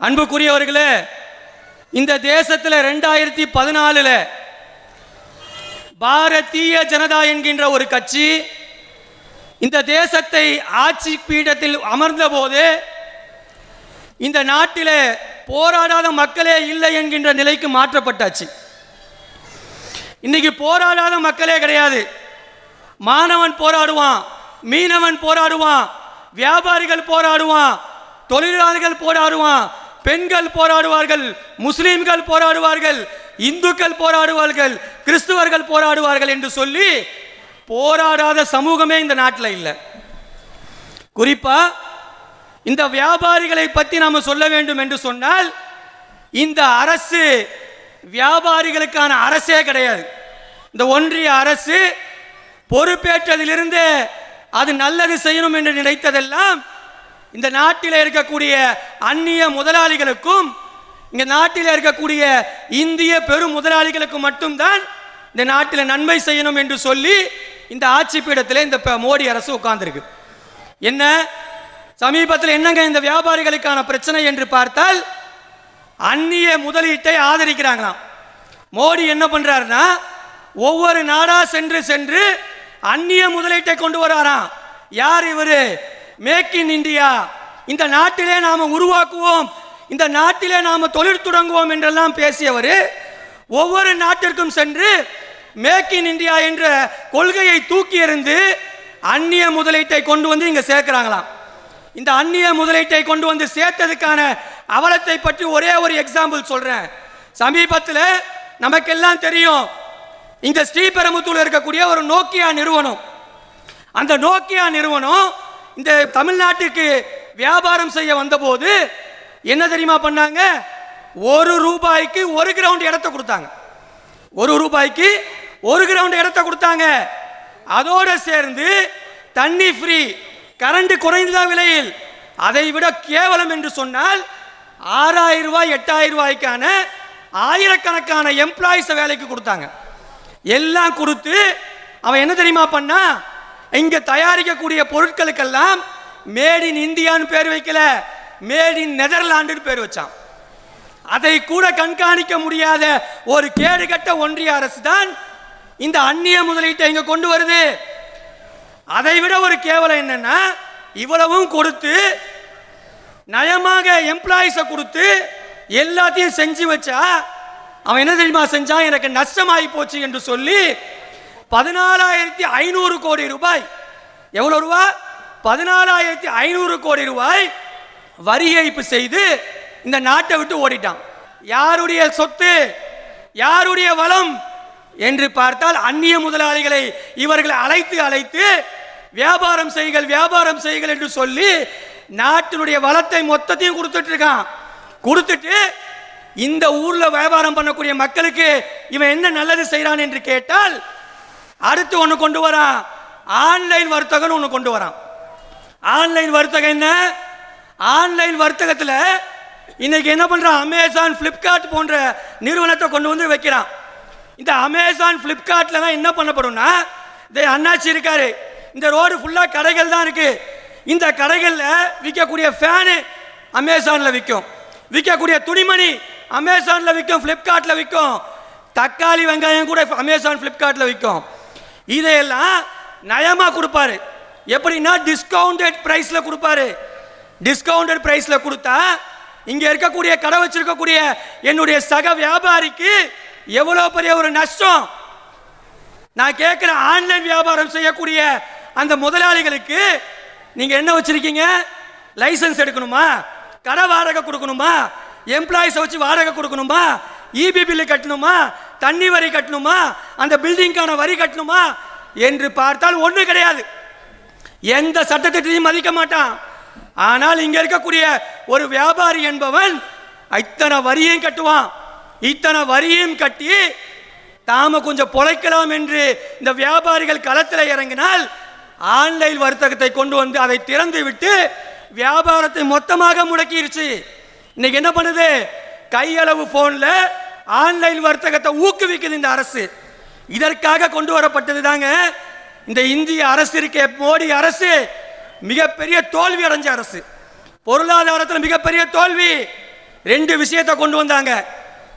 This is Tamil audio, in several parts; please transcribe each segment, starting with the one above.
அன்புக்குரியவர்களே இந்த தேசத்தில் ரெண்டாயிரத்தி பதினாலில் பாரதிய ஜனதா என்கின்ற ஒரு கட்சி இந்த தேசத்தை ஆட்சி பீடத்தில் அமர்ந்தபோது இந்த நாட்டில் போராடாத மக்களே இல்லை என்கின்ற நிலைக்கு மாற்றப்பட்டாச்சு. இன்னைக்கு போராடாத மக்களே கிடையாது. மாணவன் போராடுவான் மீனவன் போராடுவான் வியாபாரிகள் போராடுவான் தொழிலாளர்கள் போராடுவான் பெண்கள் போராடுவார்கள் முஸ்லீம்கள் போராடுவார்கள் இந்துக்கள் போராடுவார்கள் கிறிஸ்துவர்கள் போராடுவார்கள் என்று சொல்லி போராடாத சமூகமே இந்த நாட்டில் இல்லை. குறிப்பா இந்த வியாபாரிகளை பற்றி நாம் சொல்ல வேண்டும் என்று சொன்னால் இந்த அரசு வியாபாரிகளுக்கான அரசே கிடையாது. இந்த ஒன்றிய அரசு பொறுப்பேற்றதிலிருந்து அது நல்லது செய்யணும் என்று நினைத்ததெல்லாம் இந்த நாட்டில் இருக்கக்கூடிய அந்நிய முதலாளிகளுக்கும் இந்த நாட்டில் இருக்கக்கூடிய இந்திய பெரும் முதலாளிகளுக்கும் மட்டும்தான் இந்த நாட்டில் நன்மை செய்யணும் என்று சொல்லி இந்த ஆட்சி பீடத்தில் இந்த மோடி அரசு உட்கார்ந்துருக்கு. என்ன? சமீபத்தில் என்னங்க இந்த வியாபாரிகளுக்கான பிரச்சனை என்று பார்த்தால் அந்நிய முதலீட்டை ஆதரிக்கிறாங்களாம். மோடி என்ன பண்றாருன்னா ஒவ்வொரு நாடா சென்று சென்று அந்நிய முதலீட்டை கொண்டு வராராம். யார் இவரு? மேக் இன் இந்தியா இந்த நாட்டிலே நாம் உருவாக்குவோம். இந்த நாட்டிலே நாம் தொழில் தொடங்குவோம் என்றெல்லாம் பேசியவர் ஒவ்வொரு நாட்டிற்கும் சென்று மேக் இன் இந்தியா என்ற கொள்கையை தூக்கி எறிந்து அந்நிய முதலீட்டை கொண்டு வந்து இங்கே சேர்க்கிறாங்களாம். இந்த அந்நிய முதலீட்டை கொண்டு வந்து சேர்த்ததுக்கான அவலத்தை பற்றி ஒரே ஒரு எக்ஸாம்பிள் சொல்கிறேன் சமீபத்தில் நமக்கெல்லாம் தெரியும் இந்த ஸ்ரீபெரும்புத்தூர் இருக்கக்கூடிய ஒரு நோக்கியா நிறுவனம். அந்த நோக்கியா நிறுவனம் இந்த தமிழ்நாட்டுக்கு வியாபாரம் செய்ய வந்தபோது என்ன தெரியுமா பண்ணாங்க? ஒரு ரூபாய்க்கு ஒரு கிரவுண்ட் இடத்த கொடுத்தாங்க. ஒரு ரூபாய்க்கு ஒரு கிரவுண்ட் இடத்த கொடுத்தாங்க. அதோடு சேர்ந்து தண்ணி ஃப்ரீ கரண்ட் குறைந்த விலையில் அதை விட கேவலம் என்று சொன்னால் ஆறாயிரம் ரூபாய் எட்டாயிரம் ரூபாய்க்கான ஆயிரக்கணக்கான எம்ப்ளாயிஸை வேலைக்கு கொடுத்தாங்க. எல்லாம் கொடுத்து அவன் என்ன தெரியுமா பண்ணா இங்கே தயாரிக்கக்கூடிய பொருட்களுக்கெல்லாம் மேட் இன் இந்தியான்னு பேர் வைக்கல. மேட் இன் நெதர்லாண்டுன்னு பேர் வச்சான். அதை கூட கண்காணிக்க முடியாத ஒரு கேடுகட்ட ஒன்றிய அரசு தான் இந்த அந்நிய முதலீட்டை இங்கே கொண்டு வருது. அதை விட ஒரு கேவலம் என்னன்னா இவ்வளவும் கொடுத்து நயமாக எம்ப்ளாயிஸை கொடுத்து எல்லாத்தையும் செஞ்சு வச்சா அவன் என்ன தெரியுமா செஞ்சான்? எனக்கு நஷ்டமாகி போச்சு என்று சொல்லி பதினாலாயிரத்தி ஐநூறு கோடி ரூபாய். எவ்வளோ ரூபா? பதினாலாயிரத்தி ஐநூறு கோடி ரூபாய் வரி ஏய்ப்பு செய்து இந்த நாட்டை விட்டு ஓடிட்டான். யாருடைய சொத்து? யாருடைய வளம்? என்று பார்த்தால் அந்நிய முதலாளிகளை இவர்கள் அழைத்து அழைத்து வியாபாரம் செய்கள் வியாபாரம் செய்கள் என்று சொல்லி நாட்டினுடைய வளத்தை மொத்தத்தையும் கொடுத்துட்டு இருக்கான். கொடுத்துட்டு இந்த ஊர்ல வியாபாரம் பண்ணக்கூடிய மக்களுக்கு இவன் என்ன நல்லது செய்கிறான் என்று கேட்டால் அடுத்து ஒன்று கொண்டு வரான். ஆன்லைன் வர்த்தகம்னு ஒன்று கொண்டு வரான். ஆன்லைன் வர்த்தகம் என்ன? ஆன்லைன் வர்த்தகத்தில் இன்னைக்கு என்ன பண்ணுறான் அமேசான் ஃப்ளிப்கார்ட் போன்ற நிறுவனத்தை கொண்டு வந்து வைக்கிறான். இந்த அமேசான் ஃப்ளிப்கார்ட்டில் தான் என்ன பண்ணப்படும்னா இந்த அண்ணாச்சி இருக்காரு. இந்த ரோடு ஃபுல்லாக கடைகள் தான் இருக்குது இந்த கடைகளில் விற்கக்கூடிய ஃபேனு அமேசானில் விற்கும் விற்கக்கூடிய துணிமணி அமேசானில் விற்கும் ஃப்ளிப்கார்ட்டில் விற்கும் தக்காளி வெங்காயம் கூட அமேசான் ஃப்ளிப்கார்ட்டில் விற்கும் இதையெல்லாம் நயமாக கொடுப்பாரு. எப்படின்னா டிஸ்கவுண்டட் ப்ரைஸில் கொடுப்பாரு. டிஸ்கவுண்டட் ப்ரைஸில் கொடுத்தா இங்கே இருக்கக்கூடிய கடை வச்சிருக்கக்கூடிய என்னுடைய சக வியாபாரிக்கு எவ்வளோ பெரிய ஒரு நஷ்டம்? நான் கேட்குற ஆன்லைன் வியாபாரம் செய்யக்கூடிய அந்த முதலாளிகளுக்கு நீங்கள் என்ன வச்சுருக்கீங்க? லைசன்ஸ் எடுக்கணுமா? கடை வாடகை கொடுக்கணுமா? எம்ப்ளாயிஸை வச்சு வாடகை கொடுக்கணுமா? இபி பில்லு கட்டணுமா? தண்ணி வரி கட்டணுமா? அந்த பில்டிங்கான வரி கட்டணுமா? என்று பார்த்தால் ஒன்றும் கிடையாது. எந்த சட்டத்திட்டையும் மதிக்க மாட்டான். ஆனால் இங்கே இருக்கக்கூடிய ஒரு வியாபாரி என்பவன் இத்தனை வரியும் கட்டுவான். இத்தனை வரியும் கட்டி தாம கொஞ்சம் பொழைக்கலாம் என்று இந்த வியாபாரிகள் களத்தில் இறங்கினால் ஆன்லைன் வர்த்தகத்தை கொண்டு வந்து அதை திறந்து விட்டு வியாபாரத்தை மொத்தமாக முடக்கிருச்சு. இன்னைக்கு என்ன பண்ணுது? கையளவு ஃபோனில் ஆன்லைன் வர்த்தகத்தை ஊக்குவிக்குது இந்த அரசு. இதற்காக கொண்டு வரப்பட்டது தாங்க இந்த இந்திய அரசு இருக்க மோடி அரசு. மிகப்பெரிய தோல்வி அடைஞ்ச அரசு. பொருளாதாரத்தில் மிகப்பெரிய தோல்வி. ரெண்டு விஷயத்தை கொண்டு வந்தாங்க.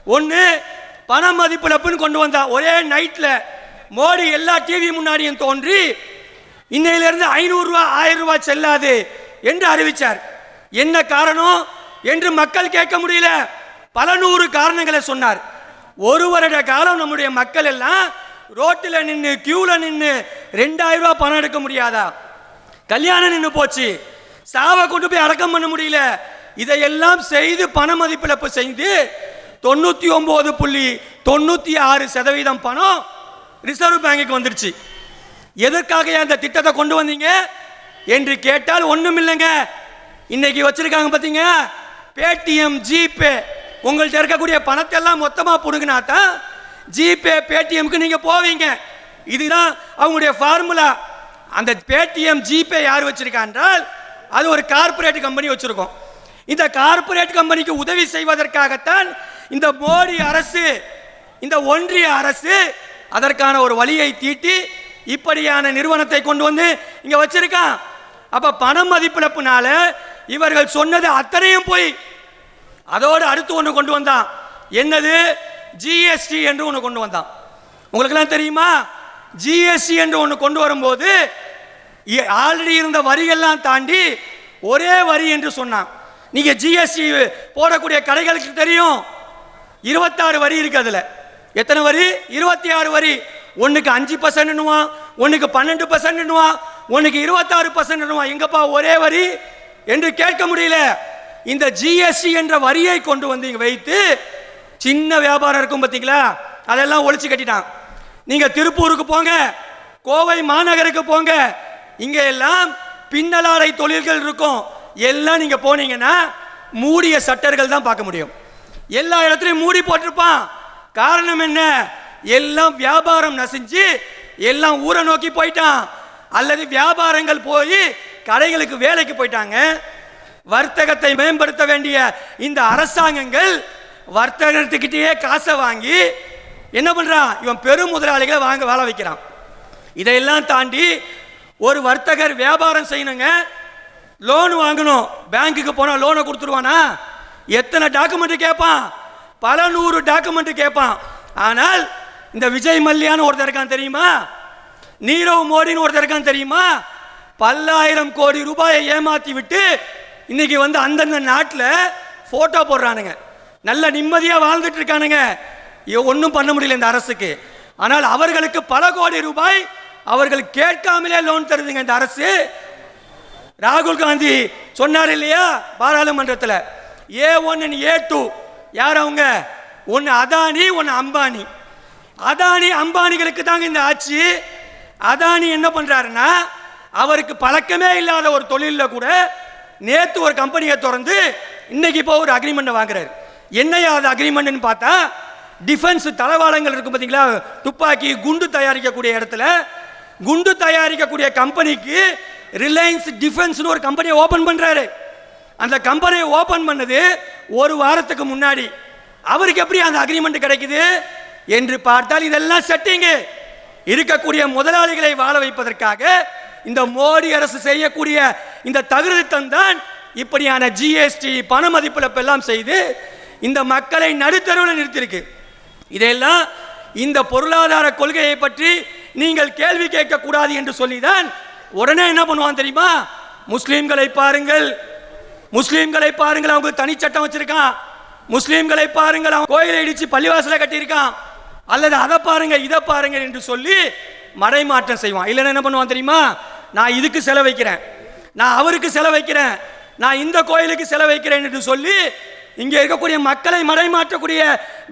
ஒன்று பண மதிப்பிழப்புன்னு கொண்டு வந்தா ஒரே நைட்டில் மோடி எல்லா டிவி முன்னாடியும் தோன்றி இன்னையிலிருந்து ஐநூறுரூவா ஆயிரம் ரூபாய் செல்லாது என்று அறிவித்தார் என்ன காரணம்? என்று மக்கள் கேட்க முடியல. பல நூறு காரணங்களை சொன்னார். ஒரு வருட காலம் நம்முடைய மக்கள் எல்லாம் ரோட்டில் நின்று கியூவில் நின்று ரெண்டாயிரம் ரூபா பணம் எடுக்க முடியாதா? கல்யாணம் நின்று போச்சு. சாவை கொண்டு போய் அடக்கம் பண்ண முடியல. இதையெல்லாம் செய்து பண மதிப்பிழப்பு செய்து தொண்ணூற்றி ஒம்பது புள்ளி தொண்ணூற்றி ஆறு சதவீதம் பணம் ரிசர்வ் பேங்குக்கு வந்துருச்சு. எதற்காக அந்த திட்டத்தை கொண்டு வந்தீங்க? என்று கேட்டால் ஒன்றும் இல்லைங்க இன்னைக்கு வச்சுருக்காங்க பார்த்தீங்க பேடிஎம் ஜிபே உங்கள்கிட்ட இருக்கக்கூடிய பணத்தை எல்லாம் மொத்தமாக பிடுங்கினா தான் ஜிபே பேடிஎம்க்கு நீங்கள் போவீங்க. இதுதான் அவங்களுடைய ஃபார்முலா அந்த பேடிஎம் ஜிபே யார் வச்சுருக்கா என்றால் அது ஒரு கார்ப்பரேட் கம்பெனி வச்சுருக்கோம். இந்த கார்ப்பரேட் கம்பெனிக்கு உதவி செய்வதற்காகத்தான் இந்த மோடி அரசு இந்த ஒன்றிய அரசு அதற்கான ஒரு வழியை தீட்டி இப்படியான நிறுவனத்தை கொண்டு வந்து இங்கே வச்சிருக்கான். அப்போ பண மதிப்பிழப்புனால இவர்கள் சொன்னது அத்தனையும் போய் அதோடு அடுத்து ஒன்று கொண்டு வந்தான். என்னது? ஜிஎஸ்டி என்று ஒன்று கொண்டு வந்தான். உங்களுக்கெல்லாம் தெரியுமா? ஜிஎஸ்டி என்று ஒன்று கொண்டு வரும்போது ஆல்ரெடி இருந்த வரியெல்லாம் தாண்டி ஒரே வரி என்று சொன்னான். நீங்கள் ஜிஎஸ்டி போடக்கூடிய கடைகளுக்கு தெரியும். இருபத்தாறு வரி இருக்கு அதில். எத்தனை வரி? இருபத்தி ஆறு வரி. ஒன்றுக்கு அஞ்சு பர்சன்ட்னுவான் ஒன்றுக்கு பன்னெண்டு பர்சன்ட்னுவான் ஒன்றுக்கு இருபத்தாறு பர்சன்ட்னுவான் எங்கப்பா ஒரே வரி? என்று கேட்க முடியல. இந்த ஜிஎஸ்டி என்ற வரியை கொண்டு வந்து இங்கே வைத்து சின்ன வியாபாரம் இருக்கும் பார்த்தீங்களா அதெல்லாம் ஒழிச்சு கட்டிட்டான். நீங்கள் திருப்பூருக்கு போங்க கோவை மாநகருக்கு போங்க இங்கே எல்லாம் பின்னலாடை தொழில்கள் இருக்கும். எல்லாம் நீங்கள் போனீங்கன்னா மூடிய சட்டர்கள் தான் பார்க்க முடியும். எல்லா இடத்துலையும் மூடி போட்டிருப்பான். காரணம் என்ன? எல்லாம் வியாபாரம் நசிஞ்சு எல்லாம் ஊரை நோக்கி போயிட்டான். அல்லது வியாபாரங்கள் போய் கடைகளுக்கு வேலைக்கு போயிட்டாங்க. வர்த்தகத்தை மேம்படுத்த வேண்டிய இந்த அரசாங்கங்கள் வர்த்தகத்துக்கிட்டேயே காசை வாங்கி என்ன பண்ணுறான் இவன் பெரும் முதலாளிகளை வாங்க வேலை வைக்கிறான். இதையெல்லாம் தாண்டி ஒரு வர்த்தகர் வியாபாரம் செய்யணுங்க லோன் வாங்கணும். பேங்க்குக்கு போனால் லோனை கொடுத்துருவானா? எத்தனை டாக்குமெண்ட் கேட்பான் பல நூறு டாக்குமெண்ட் கேட்பான் ஆனால் இந்த விஜய் மல்லியான்னு ஒருத்தர் இருக்கான் தெரியுமா? நீரவ் மோடின்னு ஒருத்தர் இருக்கான் தெரியுமா? பல்லாயிரம் கோடி ரூபாயை ஏமாத்தி விட்டு இன்னைக்கு வந்து அந்தந்த நாட்டில் ஃபோட்டோ போடுறானுங்க. நல்ல நிம்மதியாக வாழ்ந்துட்டு இருக்கானுங்க. ஒன்றும் பண்ண முடியல இந்த அரசுக்கு. ஆனால் அவர்களுக்கு பல கோடி ரூபாய் அவர்கள் கேட்காமலே லோன் தருதுங்க இந்த அரசு. ராகுல் காந்தி சொன்னார் இல்லையா பாராளுமன்றத்தில்? ஏ ஒன் ஏ டூ யார் அவங்க? ஒன்று அதானி ஒன்று அம்பானி. அதானி அம்பானிகளுக்கு தாங்க இந்த ஆட்சி. அதானி என்ன பண்ணுறாருன்னா அவருக்கு பழக்கமே இல்லாத ஒரு தொழிலில் கூட நேற்று ஒரு கம்பெனியை திறந்து இன்னைக்கு இப்போ ஒரு அக்ரிமெண்ட்டை வாங்குறாரு. என்னையா அது அக்ரிமெண்ட்னு பார்த்தா டிஃபென்ஸ் தளவாளங்கள் இருக்கும் பார்த்தீங்களா? துப்பாக்கி குண்டு தயாரிக்கக்கூடிய இடத்துல குண்டு தயாரிக்கக்கூடிய கம்பெனிக்கு ரிலையன்ஸ் டிஃபென்ஸ்னு ஒரு கம்பெனியை ஓப்பன் பண்ணுறாரு அந்த கம்பெனியை ஓப்பன் பண்ணது ஒரு வாரத்துக்கு முன்னாடி. அவருக்கு எப்படி அந்த அக்ரிமெண்ட் கிடைக்குது? என்று பார்த்தால் இதெல்லாம் செட்டிங்கு இருக்கக்கூடிய முதலாளிகளை வாழ வைப்பதற்காக இந்த மோடி அரசு செய்யக்கூடிய இந்த தகுதித்தம் தான் இப்படியான ஜிஎஸ்டி பண மதிப்பிழப்பு எல்லாம் செய்து இந்த மக்களை நடுத்தருவில் நிறுத்தியிருக்கு. இதையெல்லாம் இந்த பொருளாதார கொள்கையை பற்றி நீங்கள் கேள்வி கேட்கக்கூடாது என்று சொல்லி தான் உடனே என்ன பண்ணுவான் தெரியுமா? முஸ்லீம்களை பாருங்கள். முஸ்லீம்களை பாருங்கள் அவங்க தனிச்சட்டம் வச்சிருக்கான். முஸ்லீம்களை பாருங்கள் அவன் கோயிலை இடிச்சு பள்ளிவாசலை கட்டியிருக்கான். அல்லது அதை பாருங்க இதை பாருங்கள் என்று சொல்லி மடைமாற்றம் செய்வான். இல்லைன்னா என்ன பண்ணுவான் தெரியுமா? நான் இதுக்கு செலவைக்கிறேன். நான் அவருக்கு செலவைக்கிறேன். நான் இந்த கோயிலுக்கு செலவைக்கிறேன் என்று சொல்லி இங்கே இருக்கக்கூடிய மக்களை மடைமாற்றக்கூடிய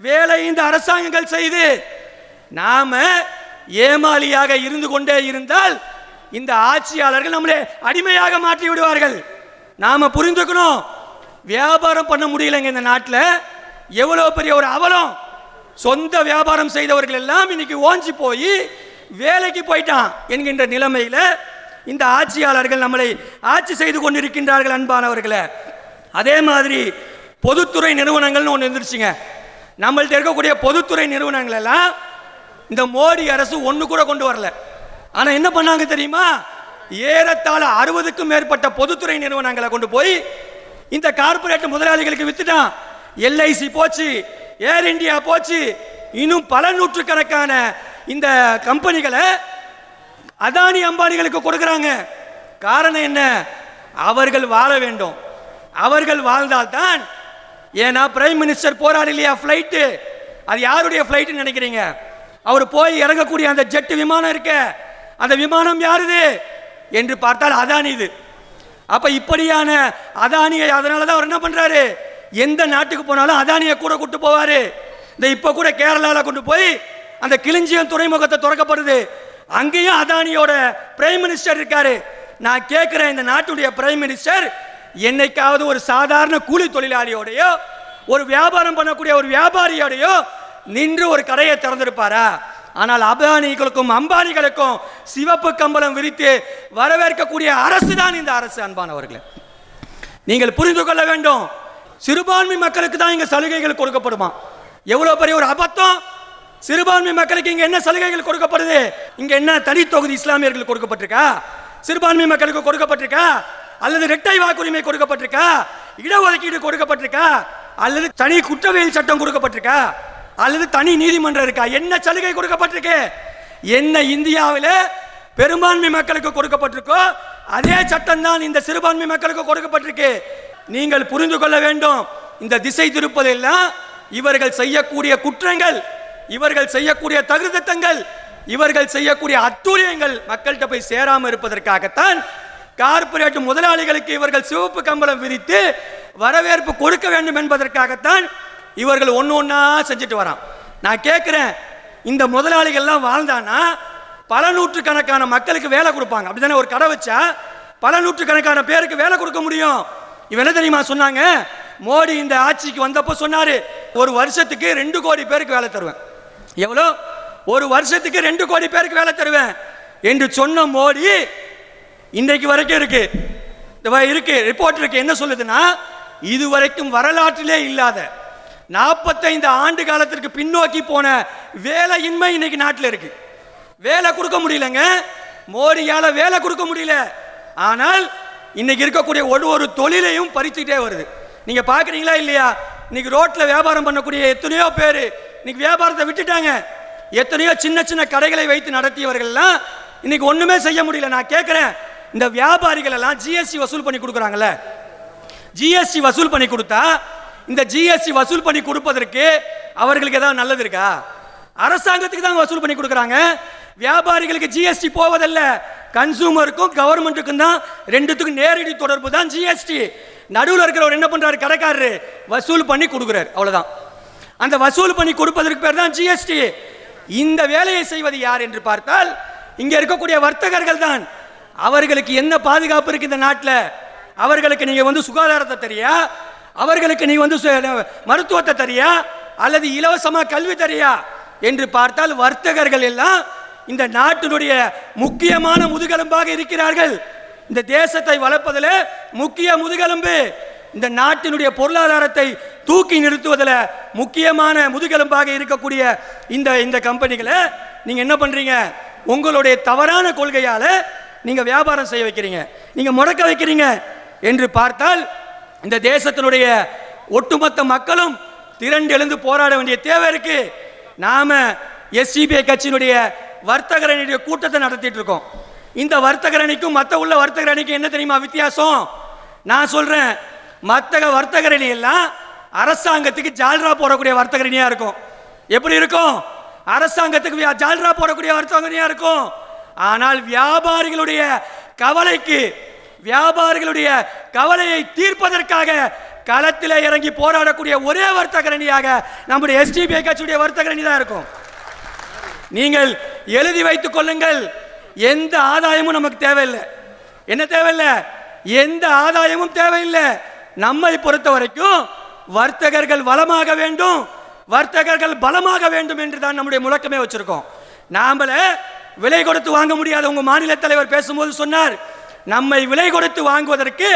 வேலை இந்த அரசாங்கங்கள் செய்து நாம் ஏமாளியாக இருந்து கொண்டே இருந்தால் இந்த ஆட்சியாளர்கள் நம்மளை அடிமையாக மாற்றி விடுவார்கள். நாம் புரிந்துக்கணும். வியாபாரம் பண்ண முடியலைங்க இந்த நாட்டில். எவ்வளோ பெரிய ஒரு அவலம். சொந்த வியாபாரம் செய்தவர்கள் எல்லாம் இன்னைக்கு ஓஞ்சி போய் வேலைக்கு போயிட்டான் என்கின்ற நிலைமையில் இந்த ஆட்சியாளர்கள் நம்மளை ஆட்சி செய்து கொண்டிருக்கின்றார்கள் அன்பானவர்களே. அதே மாதிரி பொதுத்துறை நிறுவனங்கள்னு ஒன்று இருந்துருச்சுங்க. நம்மள்ட்ட இருக்கக்கூடிய பொதுத்துறை நிறுவனங்கள் எல்லாம் இந்த மோடி அரசு ஒன்று கூட கொண்டு வரல. ஆனால் என்ன பண்ணாங்க தெரியுமா? ஏறத்தாழ அறுபதுக்கும் மேற்பட்ட பொதுத்துறை நிறுவனங்களை கொண்டு போய் இந்த கார்பரேட் முதலாளிகளுக்கு வித்துட்டான். எல்ஐசி போச்சு ஏர் இந்தியா போச்சு இன்னும் பல நூற்றுக்கணக்கான இந்த கம்பெனிகளை அதானி அம்பானிகளுக்கு கொடுக்குறாங்க. காரணம் என்ன? அவர்கள் வாழ வேண்டும். அவர்கள் வாழ்ந்தால்தான். ஏன்னா பிரைம் மினிஸ்டர் போறாரு இல்லையா ஃப்ளைட்டு அது யாருடைய ஃப்ளைட்டுன்னு நினைக்கிறீங்க? அவர் போய் இறங்கக்கூடிய அந்த ஜெட் விமானம் இருக்க. அந்த விமானம் யாருது? என்று பார்த்தால் அதானி இது. அப்போ இப்படியான அதானியை அதனால தான் அவர் என்ன பண்ணுறாரு எந்த நாட்டுக்கு போனாலும் அதானியை கூட கூட்டு போவார். இந்த இப்போ கூட கேரளாவில் கொண்டு போய் அந்த கிளிஞ்சியம் துறைமுகத்தை திறக்கப்படுது. அங்கேயும் அதானியோட பிரைம் மினிஸ்டர் இருக்காரு. நான் கேட்கிறேன் இந்த நாட்டுடைய பிரைம் மினிஸ்டர் என்னைக்காவது ஒரு சாதாரண கூலி தொழிலாளியோடையோ ஒரு வியாபாரம் பண்ணக்கூடிய ஒரு வியாபாரியோடையோ நின்று ஒரு கடையை திறந்திருப்பாரா? ஆனால் அபானிகளுக்கும் அம்பானிகளுக்கும் சிவப்பு கம்பளம் விரித்து வரவேற்கக்கூடிய அரசு தான் இந்த அரசு அன்பானவர்களே. நீங்கள் புரிந்து கொள்ள வேண்டும் சிறுபான்மை மக்களுக்கு தான் இங்கே சலுகைகள் கொடுக்கப்படுமா? எவ்வளோ பெரிய ஒரு அபத்தம் சிறுபான்மை மக்களுக்கு இங்கே என்ன சலுகைகள் கொடுக்கப்படுது? இங்கே என்ன தனி தொகுதி இஸ்லாமியர்களுக்கு கொடுக்கப்பட்டிருக்கா? சிறுபான்மை மக்களுக்கு கொடுக்கப்பட்டிருக்கா? அல்லது இரட்டை வாக்குரிமை கொடுக்கப்பட்டிருக்கா? இடஒதுக்கீடு கொடுக்கப்பட்டிருக்கா? அல்லது தனி குற்றவியல் சட்டம் கொடுக்கப்பட்டிருக்கா? அல்லது தனி நீதிமன்றம் இருக்கா? என்ன சலுகை கொடுக்கப்பட்டிருக்கு? என்ன இந்தியாவில் பெரும்பான்மை மக்களுக்கு கொடுக்கப்பட்டிருக்கோ அதே சட்டம் தான் இந்த சிறுபான்மை மக்களுக்கு கொடுக்கப்பட்டிருக்கு. நீங்கள் புரிந்து கொள்ள வேண்டும் இந்த திசை திருப்பதெல்லாம் இவர்கள் செய்யக்கூடிய குற்றங்கள் இவர்கள் செய்யக்கூடிய தகுதித்தங்கள் இவர்கள் செய்யக்கூடிய அத்துரியங்கள் மக்கள்கிட்ட போய் சேராமல் இருப்பதற்காகத்தான் கார்பரேட் முதலாளிகளுக்கு இவர்கள் சிவப்பு கம்பளம் விரித்து வரவேற்பு கொடுக்க வேண்டும் என்பதற்காகத்தான் இவர்கள் ஒன்று ஒன்றா செஞ்சுட்டு வரான். நான் கேட்குறேன் இந்த முதலாளிகள்லாம் வாழ்ந்தானா? பல நூற்றுக்கணக்கான மக்களுக்கு வேலை கொடுப்பாங்க. அப்படிதானே ஒரு கடை வச்சா? பல நூற்றுக்கணக்கான பேருக்கு வேலை கொடுக்க முடியும். இவன் என்ன தெரியுமா சொன்னாங்க? மோடி இந்த ஆட்சிக்கு வந்தப்போ சொன்னார் ஒரு வருஷத்துக்கு ரெண்டு கோடி பேருக்கு வேலை தருவேன். எவ்வளோ? ஒரு வருஷத்துக்கு ரெண்டு கோடி பேருக்கு வேலை தருவேன் என்று சொன்ன மோடி இன்றைக்கு வரைக்கும் இருக்கு. இருக்கு ரிப்போர்ட் இருக்கு. என்ன சொல்லுதுன்னா இதுவரைக்கும் வரலாற்றிலே இல்லாத நாற்பத்தைந்து ஆண்டு காலத்திற்கு பின்னோக்கி போன வேலையின்மை இன்னைக்கு நாட்டில் இருக்கு. வேலை கொடுக்க முடியலங்க. மோடியால் வேலை கொடுக்க முடியல. ஆனால் இன்னைக்கு இருக்கக்கூடிய ஒரு ஒரு தொழிலையும் பறிச்சுக்கிட்டே வருது. நீங்கள் பார்க்குறீங்களா இல்லையா? இன்னைக்கு ரோட்டில் வியாபாரம் பண்ணக்கூடிய எத்தனையோ பேர் இன்னைக்கு வியாபாரத்தை விட்டுட்டாங்க. எத்தனையோ சின்ன சின்ன கடைகளை வைத்து நடத்தியவர்கள்லாம் இன்னைக்கு ஒன்றுமே செய்ய முடியல. நான் கேட்குறேன் இந்த வியாபாரிகள் எல்லாம் ஜிஎஸ்டி வசூல் பண்ணி கொடுக்குறாங்கல்ல. ஜிஎஸ்டி வசூல் பண்ணி கொடுத்தா இந்த ஜிஎஸ்டி வசூல் பண்ணி கொடுப்பதற்கு அவர்களுக்கு ஏதாவது நல்லது இருக்கா? அரசாங்கத்துக்கு தான் வசூல் பண்ணி கொடுக்குறாங்க. வியாபாரிகளுக்கு ஜிஎஸ்டி போவதல்ல. கன்சூமருக்கும் கவர்மெண்ட்டுக்கும் தான் ரெண்டுத்துக்கும் நேரடி தொடர்பு தான் ஜிஎஸ்டி நடுவில் இருக்கிறவர் என்ன பண்றாரு? கடைக்காரரு வசூல் பண்ணி கொடுக்குறாரு. அவ்வளவுதான். அந்த வசூல் பண்ணி கொடுப்பதற்கு பேர் தான் ஜிஎஸ்டி இந்த வேலையை செய்வது யார் என்று பார்த்தால் இங்க இருக்கக்கூடிய வர்த்தகர்கள் தான். அவர்களுக்கு என்ன பாதுகாப்பு இருக்கு இந்த நாட்டில்? அவர்களுக்கு நீங்க வந்து சுகாதாரத்தை தெரியா? அவர்களுக்கு நீ வந்து சு- மருத்துவத்தை தெரியா? அல்லது இலவசமா கல்வி தெரியா? என்று பார்த்தால் வர்த்தகர்கள் எல்லாம் இந்த நாட்டினுடைய முக்கியமான முதுகெலும்பாக இருக்கிறார்கள். இந்த தேசத்தை வளர்ப்பதில் முக்கிய முதுகெலும்பு. இந்த நாட்டினுடைய பொருளாதாரத்தை தூக்கி நிறுத்துவதில் முக்கியமான முதுகெலும்பாக இருக்கக்கூடிய இந்த இந்த கம்பெனிகளை நீங்கள் என்ன பண்ணுறீங்க உங்களுடைய தவறான கொள்கையால் நீங்கள் வியாபாரம் செய்ய வைக்கிறீங்க. நீங்கள் முடக்க வைக்கிறீங்க என்று பார்த்தால் இந்த தேசத்தினுடைய ஒட்டுமொத்த மக்களும் திரண்டு எழுந்து போராட வேண்டிய தேவை இருக்கு. நாம எஸ்சிபிஐ கட்சியினுடைய வர்த்தகரணியுடைய கூட்டத்தை நடத்திட்டு இருக்கோம். இந்த வர்த்தகரணிக்கும் மற்ற உள்ள வர்த்தகரணிக்கும் என்ன தெரியுமா வித்தியாசம்? நான் சொல்றேன் மற்ற வர்த்தகரணி எல்லாம் அரசாங்கத்துக்கு ஜால்ரா போடக்கூடிய வர்த்தகர் இருக்கும். எப்படி இருக்கும்? அரசாங்கத்துக்கு வியா- ஜால்ரா போடக்கூடிய வர்த்தகர் இருக்கும். ஆனால் வியாபாரிகளுடைய கவலைக்கு வியாபாரிகளுடைய கவலையை தீர்ப்பதற்காக களத்தில் இறங்கி போராடக்கூடிய ஒரே வர்த்தகரணியாக நம்முடைய எஸ்டிபிஐ கட்சியுடைய வர்த்தகரணி தான் இருக்கும். நீங்கள் எழுதி வைத்துக் கொள்ளுங்கள். எந்த ஆதாயமும் நமக்கு தேவையில்லை. என்ன தேவையில்லை? எந்த ஆதாயமும் தேவையில்லை. நம்மை பொறுத்த வரைக்கும் வர்த்தகர்கள் வளமாக வேண்டும். வர்த்தகர்கள் பலமாக வேண்டும் என்று தான் நம்முடைய முழக்கமே வச்சிருக்கோம். நாமள விலை கொடுத்து வாங்க முடியாத உங்க மாநில தலைவர் பேசும்போது சொன்னார் நம்மை விலை கொடுத்து வாங்குவதற்கு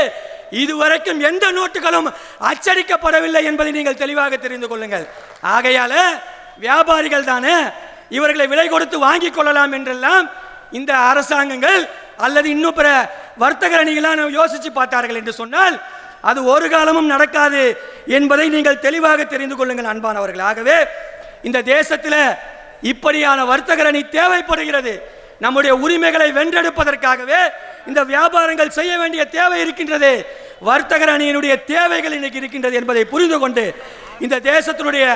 இதுவரைக்கும் எந்த நோட்டுகளும் அச்சடிக்கப்படவில்லை என்பதை நீங்கள் தெளிவாக தெரிந்து கொள்ளுங்கள். ஆகையால வியாபாரிகள் தானே இவர்களை விலை கொடுத்து வாங்கி கொள்ளலாம் என்றெல்லாம் இந்த அரசாங்கங்கள் அல்லது இன்னும் பிற வர்த்தக அணிகளாக யோசிச்சு பார்த்தார்கள் என்று சொன்னால் அது ஒரு காலமும் நடக்காது என்பதை நீங்கள் தெளிவாக தெரிந்து கொள்ளுங்கள் அன்பானவர்கள் ஆகவே இந்த தேசத்தில் இப்படியான வர்த்தகர் அணி தேவைப்படுகிறது. நம்முடைய உரிமைகளை வென்றெடுப்பதற்காகவே இந்த வியாபாரங்கள் செய்ய வேண்டிய தேவை இருக்கின்றது. வர்த்தகர் அணியினுடைய தேவைகள் இன்னைக்கு இருக்கின்றது என்பதை புரிந்து கொண்டு இந்த தேசத்தினுடைய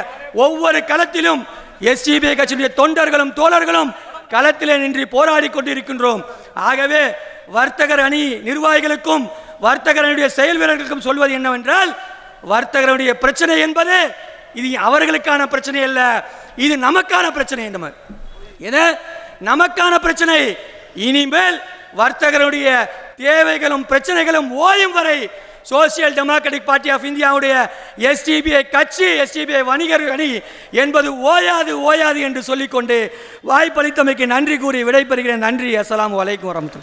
ஒவ்வொரு களத்திலும் எஸ்டிபிஐ கட்சியினுடைய தொண்டர்களும் தோழர்களும் களத்திலே நின்று போராடி கொண்டிருக்கின்றோம். ஆகவே வர்த்தகர் அணி நிர்வாகிகளுக்கும் வர்த்தகர் அணியுடைய செயல் வீரர்களுக்கும் சொல்வது என்னவென்றால் வர்த்தகருடைய பிரச்சனை என்பது இது அவர்களுக்கான பிரச்சனை அல்ல இது நமக்கான பிரச்சனை இந்த மாதிரி. நமக்கான பிரச்சனை. இனிமேல் வர்த்தகருடைய தேவைகளும் பிரச்சனைகளும் ஓயும் வரை சோசியல் டெமோக்ராட்டிக் பார்ட்டி ஆஃப் இந்தியாவுடைய எஸ்டிபிஐ கட்சி எஸ்டிபிஐ வணிகர் அணி என்பது ஓயாது ஓயாது என்று சொல்லிக்கொண்டு வாய்ப்பளித்தமைக்கு நன்றி கூறி விடைபெறுகிறேன். நன்றி. அஸ்லாம் வலைக்கும் வரமத்து